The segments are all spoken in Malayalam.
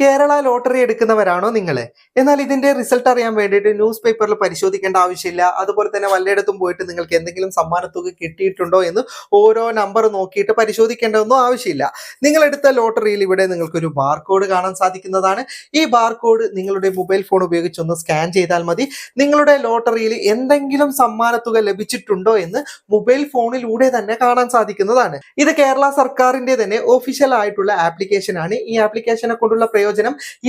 കേരള ലോട്ടറി എടുക്കുന്നവരാണോ നിങ്ങൾ എന്നാൽ ഇതിന്റെ റിസൾട്ട് അറിയാൻ വേണ്ടിയിട്ട് ന്യൂസ് പേപ്പറിൽ പരിശോധിക്കേണ്ട ആവശ്യമില്ല. അതുപോലെ തന്നെ വല്ലയിടത്തും പോയിട്ട് നിങ്ങൾക്ക് എന്തെങ്കിലും സമ്മാനത്തുക കിട്ടിയിട്ടുണ്ടോ എന്ന് ഓരോ നമ്പർ നോക്കിയിട്ട് പരിശോധിക്കേണ്ടതൊന്നും ആവശ്യമില്ല. നിങ്ങൾ എടുത്ത ലോട്ടറിയിൽ ഇവിടെ നിങ്ങൾക്കൊരു ബാർകോഡ് കാണാൻ സാധിക്കുന്നതാണ്. ഈ ബാർകോഡ് നിങ്ങളുടെ മൊബൈൽ ഫോൺ ഉപയോഗിച്ച് ഒന്ന് സ്കാൻ ചെയ്താൽ മതി. നിങ്ങളുടെ ലോട്ടറിയിൽ എന്തെങ്കിലും സമ്മാനത്തുക ലഭിച്ചിട്ടുണ്ടോ എന്ന് മൊബൈൽ ഫോണിലൂടെ തന്നെ കാണാൻ സാധിക്കുന്നതാണ്. ഇത് കേരള സർക്കാരിന്റെ തന്നെ ഒഫീഷ്യൽ ആയിട്ടുള്ള ആപ്ലിക്കേഷൻ ആണ്. ഈ ആപ്ലിക്കേഷനെ കൊണ്ടുള്ള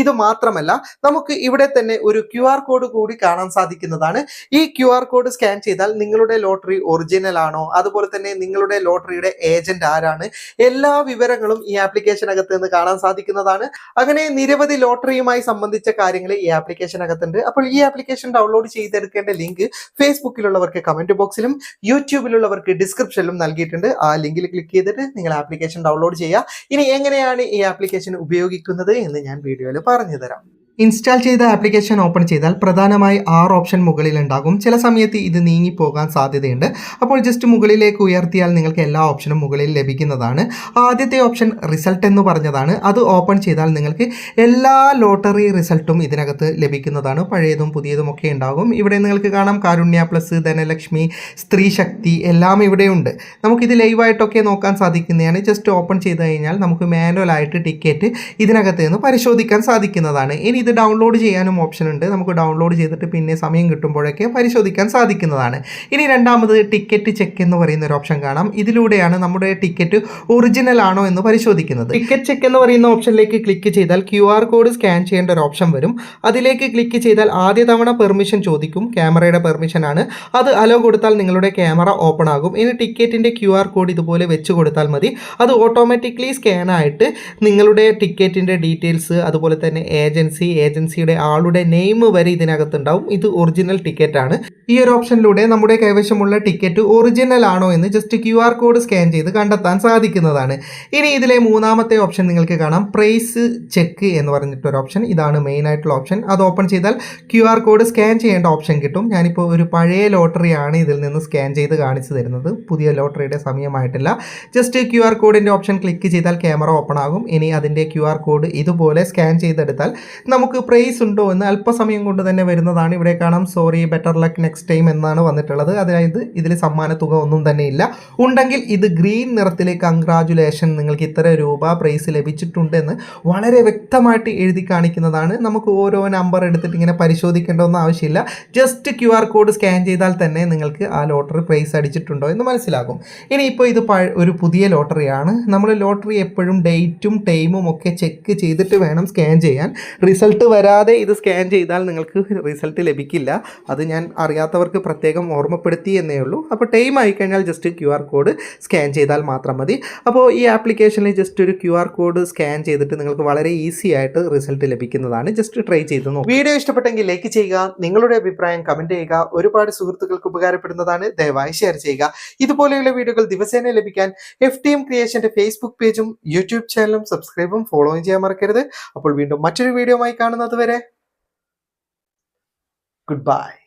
ഇത് മാത്രമല്ല നമുക്ക് ഇവിടെ തന്നെ ഒരു ക്യു കോഡ് കൂടി കാണാൻ സാധിക്കുന്നതാണ്. ഈ ക്യു കോഡ് സ്കാൻ ചെയ്താൽ നിങ്ങളുടെ ലോട്ടറി ഒറിജിനൽ ആണോ? അതുപോലെ തന്നെ നിങ്ങളുടെ ലോട്ടറിയുടെ ഏജന്റ് ആരാണ്? എല്ലാ വിവരങ്ങളും ഈ ആപ്ലിക്കേഷനകത്ത് നിന്ന് കാണാൻ സാധിക്കുന്നതാണ്. അങ്ങനെ നിരവധി ലോട്ടറിയുമായി സംബന്ധിച്ച കാര്യങ്ങൾ ഈ ആപ്ലിക്കേഷനകത്തുണ്ട് അപ്പോൾ ഈ ആപ്ലിക്കേഷൻ ഡൗൺലോഡ് ചെയ്തെടുക്കേണ്ട ലിങ്ക് ഫേസ്ബുക്കിലുള്ളവർക്ക് കമന്റ് ബോക്സിലും യൂട്യൂബിലുള്ളവർക്ക് ഡിസ്ക്രിപ്ഷനിലും നൽകിയിട്ടുണ്ട്. ആ ലിങ്കിൽ ക്ലിക്ക് ചെയ്തിട്ട് നിങ്ങൾ ആപ്ലിക്കേഷൻ ഡൗൺലോഡ് ചെയ്യുക. ഇനി എങ്ങനെയാണ് ഈ ആപ്ലിക്കേഷൻ ഉപയോഗിക്കുന്നത് എന്ന് ഞാൻ വീഡിയോയിൽ പറഞ്ഞു തരാം ഇൻസ്റ്റാൾ ചെയ്ത ആപ്ലിക്കേഷൻ ഓപ്പൺ ചെയ്താൽ പ്രധാനമായി ആറ് ഓപ്ഷൻ മുകളിൽ ഉണ്ടാകും ചില സമയത്ത് ഇത് നീങ്ങിപ്പോകാൻ സാധ്യതയുണ്ട്. അപ്പോൾ ജസ്റ്റ് മുകളിലേക്ക് ഉയർത്തിയാൽ നിങ്ങൾക്ക് എല്ലാ ഓപ്ഷനും മുകളിൽ ലഭിക്കുന്നതാണ്. ആദ്യത്തെ ഓപ്ഷൻ റിസൾട്ട് എന്ന് പറഞ്ഞതാണ്. അത് ഓപ്പൺ ചെയ്താൽ നിങ്ങൾക്ക് എല്ലാ ലോട്ടറി റിസൾട്ടും ഇതിനകത്ത് ലഭിക്കുന്നതാണ്. പഴയതും പുതിയതും ഒക്കെ ഉണ്ടാകും. ഇവിടെ നിങ്ങൾക്ക് കാണാം കാരുണ്യ പ്ലസ് ധനലക്ഷ്മി സ്ത്രീ ശക്തി എല്ലാം ഇവിടെയുണ്ട് നമുക്കിത് ലൈവായിട്ടൊക്കെ നോക്കാൻ സാധിക്കുന്നതാണ്. ജസ്റ്റ് ഓപ്പൺ ചെയ്ത് കഴിഞ്ഞാൽ നമുക്ക് മാനുവൽ ആയിട്ട് ടിക്കറ്റ് ഇതിനകത്ത് നിന്ന് പരിശോധിക്കാൻ സാധിക്കുന്നതാണ്. ഇനി ഇത് ഡൗൺലോഡ് ചെയ്യാനും ഓപ്ഷൻ ഉണ്ട്. നമുക്ക് ഡൗൺലോഡ് ചെയ്തിട്ട് പിന്നെ സമയം കിട്ടുമ്പോഴൊക്കെ പരിശോധിക്കാൻ സാധിക്കുന്നതാണ്. ഇനി രണ്ടാമത് ടിക്കറ്റ് ചെക്ക് എന്ന് പറയുന്ന ഒരു ഓപ്ഷൻ കാണാം. ഇതിലൂടെയാണ് നമ്മുടെ ടിക്കറ്റ് ഒറിജിനൽ ആണോ എന്ന് പരിശോധിക്കുന്നത്. ടിക്കറ്റ് ചെക്ക് എന്ന് പറയുന്ന ഓപ്ഷനിലേക്ക് ക്ലിക്ക് ചെയ്താൽ ക്യു ആർ കോഡ് സ്കാൻ ചെയ്യേണ്ട ഒരു ഓപ്ഷൻ വരും. അതിലേക്ക് ക്ലിക്ക് ചെയ്താൽ ആദ്യ തവണ പെർമിഷൻ ചോദിക്കും. ക്യാമറയുടെ പെർമിഷൻ ആണ്. അത് അലോ കൊടുത്താൽ നിങ്ങളുടെ ക്യാമറ ഓപ്പൺ ആകും. ഇനി ടിക്കറ്റിന്റെ ക്യു ആർ കോഡ് ഇതുപോലെ വെച്ച് കൊടുത്താൽ മതി. അത് ഓട്ടോമാറ്റിക്കലി സ്കാൻ ആയിട്ട് നിങ്ങളുടെ ടിക്കറ്റിന്റെ ഡീറ്റെയിൽസ് അതുപോലെ തന്നെ ഏജൻസി ഏജൻസിയുടെ ആളുടെ നെയിം വരെ ഇതിനകത്തുണ്ടാവും. ഇത് ഒറിജിനൽ ടിക്കറ്റ് ആണ്. ഈ ഒരു ഓപ്ഷനിലൂടെ നമ്മുടെ കൈവശമുള്ള ടിക്കറ്റ് ഒറിജിനൽ ആണോ എന്ന് just Q R code scan ചെയ്ത് കണ്ടെത്താൻ സാധിക്കുന്നതാണ്. ഇനി ഇതിലെ മൂന്നാമത്തെ ഓപ്ഷൻ നിങ്ങൾക്ക് കാണാം. പ്രൈസ് ചെക്ക് എന്ന് പറഞ്ഞിട്ടൊരു ഓപ്ഷൻ ഇതാണ് മെയിൻ ആയിട്ടുള്ള ഓപ്ഷൻ അത് ഓപ്പൺ ചെയ്താൽ ക്യു ആർ കോഡ് സ്കാൻ ചെയ്യേണ്ട ഓപ്ഷൻ കിട്ടും. ഞാനിപ്പോൾ ഒരു പഴയ ലോട്ടറിയാണ് ഇതിൽ നിന്ന് സ്കാൻ ചെയ്ത് കാണിച്ചു തരുന്നത്. പുതിയ ലോട്ടറിയുടെ സമയമായിട്ടില്ല. ജസ്റ്റ് ക്യു ആർ കോഡിന്റെ ഓപ്ഷൻ ക്ലിക്ക് ചെയ്താൽ ക്യാമറ ഓപ്പൺ ആകും. ഇനി അതിന്റെ ക്യു ആർ കോഡ് ഇതുപോലെ സ്കാൻ ചെയ്തെടുത്താൽ നമുക്ക് പ്രൈസ് ഉണ്ടോ എന്ന് അല്പസമയം കൊണ്ട് തന്നെ വരുന്നതാണ്. ഇവിടെ കാണാം sorry better luck next time എന്നാണ് വന്നിട്ടുള്ളത്. അതായത് ഇതിൽ സമ്മാന തുക ഒന്നും തന്നെ ഇല്ല. ഉണ്ടെങ്കിൽ ഇത് ഗ്രീൻ നിറത്തിലെ കൺഗ്രാജുലേഷൻ നിങ്ങൾക്ക് ഇത്ര രൂപ പ്രൈസ് ലഭിച്ചിട്ടുണ്ടെന്ന് വളരെ വ്യക്തമായിട്ട് എഴുതി കാണിക്കുന്നതാണ്. നമുക്ക് ഓരോ നമ്പർ എടുത്തിട്ട് ഇങ്ങനെ പരിശോധിക്കേണ്ടതൊന്നും ആവശ്യമില്ല. Just Q R code scan ചെയ്താൽ തന്നെ നിങ്ങൾക്ക് ആ ലോട്ടറി പ്രൈസ് അടിച്ചിട്ടുണ്ടോ എന്ന് മനസ്സിലാകും. ഇനിയിപ്പോൾ ഇത് ഒരു പുതിയ ലോട്ടറിയാണ് നമ്മൾ ലോട്ടറി എപ്പോഴും ഡേറ്റും ടൈമും ഒക്കെ ചെക്ക് ചെയ്തിട്ട് വേണം സ്കാൻ ചെയ്യാൻ. റിസൾട്ട് വരാതെ ഇത് സ്കാൻ ചെയ്താൽ നിങ്ങൾക്ക് റിസൾട്ട് ലഭിക്കില്ല. അത് ഞാൻ അറിയാത്തവർക്ക് പ്രത്യേകം ഓർമ്മപ്പെടുത്തി എന്നേ ഉള്ളൂ. അപ്പോൾ ടൈം ആയിക്കഴിഞ്ഞാൽ just Q R code scan ചെയ്താൽ മാത്രം മതി. അപ്പോൾ ഈ ആപ്ലിക്കേഷനിൽ ജസ്റ്റ് ഒരു ക്യു ആർ കോഡ് സ്കാൻ ചെയ്തിട്ട് നിങ്ങൾക്ക് വളരെ ഈസി ആയിട്ട് റിസൾട്ട് ലഭിക്കുന്നതാണ്. ജസ്റ്റ് ട്രൈ ചെയ്ത് നോക്കുക വീഡിയോ ഇഷ്ടപ്പെട്ടെങ്കിൽ ലൈക്ക് ചെയ്യുക നിങ്ങളുടെ അഭിപ്രായം കമന്റ് ചെയ്യുക ഒരുപാട് സുഹൃത്തുക്കൾക്ക് ഉപകാരപ്പെടുന്നതാണ്. ദയവായി ഷെയർ ചെയ്യുക. ഇതുപോലെയുള്ള വീഡിയോകൾ ദിവസേന ലഭിക്കാൻ എഫ് ടി എം ക്രിയേഷന്റെ ഫേസ്ബുക്ക് പേജും യൂട്യൂബ് ചാനലും സബ്സ്ക്രൈബും ഫോളോയും ചെയ്യാൻ മറക്കരുത്. അപ്പോൾ വീണ്ടും മറ്റൊരു വീഡിയോയുമായി കാണുന്നത് വരെ. Good bye